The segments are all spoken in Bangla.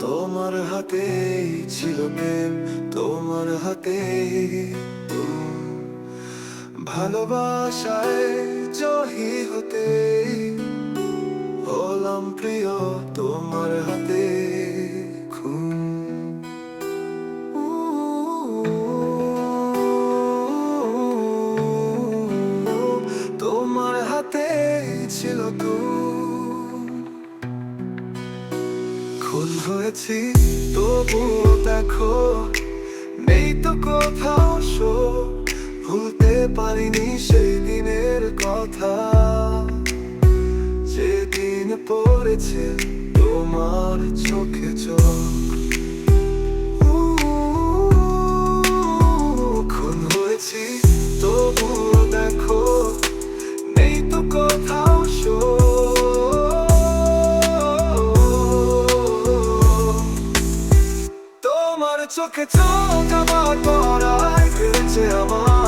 তোমার হাতে ছিল প্রেম তোমার হাতে ভালোবাসায় জহি হতে হলাম প্রিয় তোমার তু খুন হয়েছি, তবুও দেখো, নেই তো কোথাও শো ভুলতে পারিনি সেই দিনের কথা। যেদিন পড়েছে তোমার চোখে চোখ। খুন হয়েছি, তবুও দেখো, নেই তো কোথাও চোখে চোখ আমার পড়ায় ফিরেছে আমার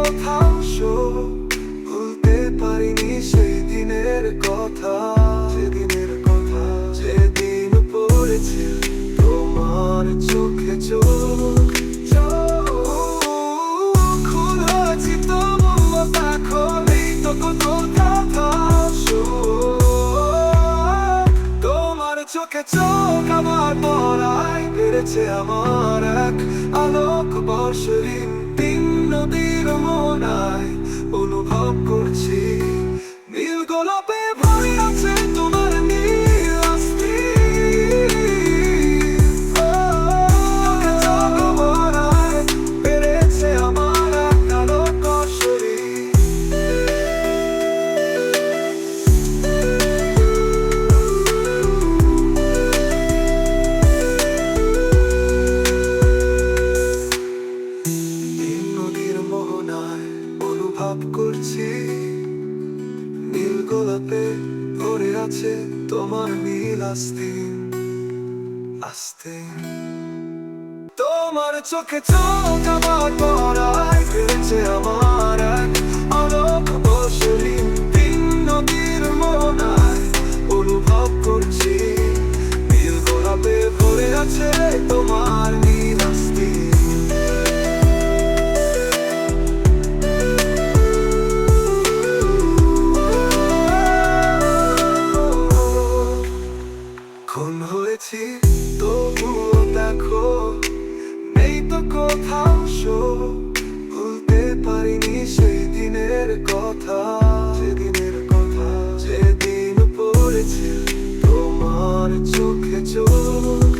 কোথাও ভুলতে পারিনি সেই দিনের কথা। সেদিনের কথা। যেদিন পড়েছে তোমার চোখে চোখ। তোমার চোখে চোখ আমার পড়ায় ফিরেছে আমার এক আলোক বর্ষহীন তিন নদীর মনায় অনুভব করছি। গোলাপে ভরে আছে তোমার নীল আস্তে আস্তে। তোমার চোখে চোখ আমার পড়ায় ফিরেছে আমার। শো ভুলতে পারিনি সেই দিনের কথা। সেদিনের কথা। যেদিন পড়েছে তোমার চোখে চোখ।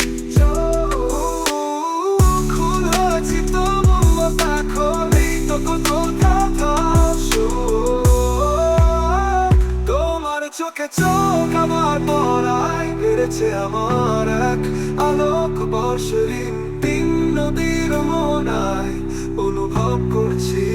তোমার চোখে চোখ আমার পড়ায়। ফিরেছে আমার এক আলোক তিন নদীর মনায় অনুভব করছি।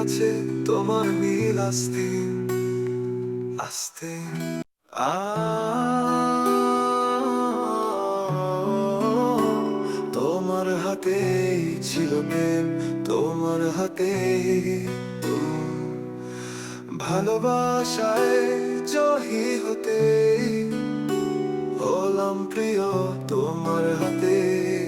আছে তোমার নীল আস্তে আস্তে। তোমার হাতে ছিল প্রেম, তোমার হাতে ভালোবাসায় জহি হতে হলাম প্রিয় তোমার হাতে।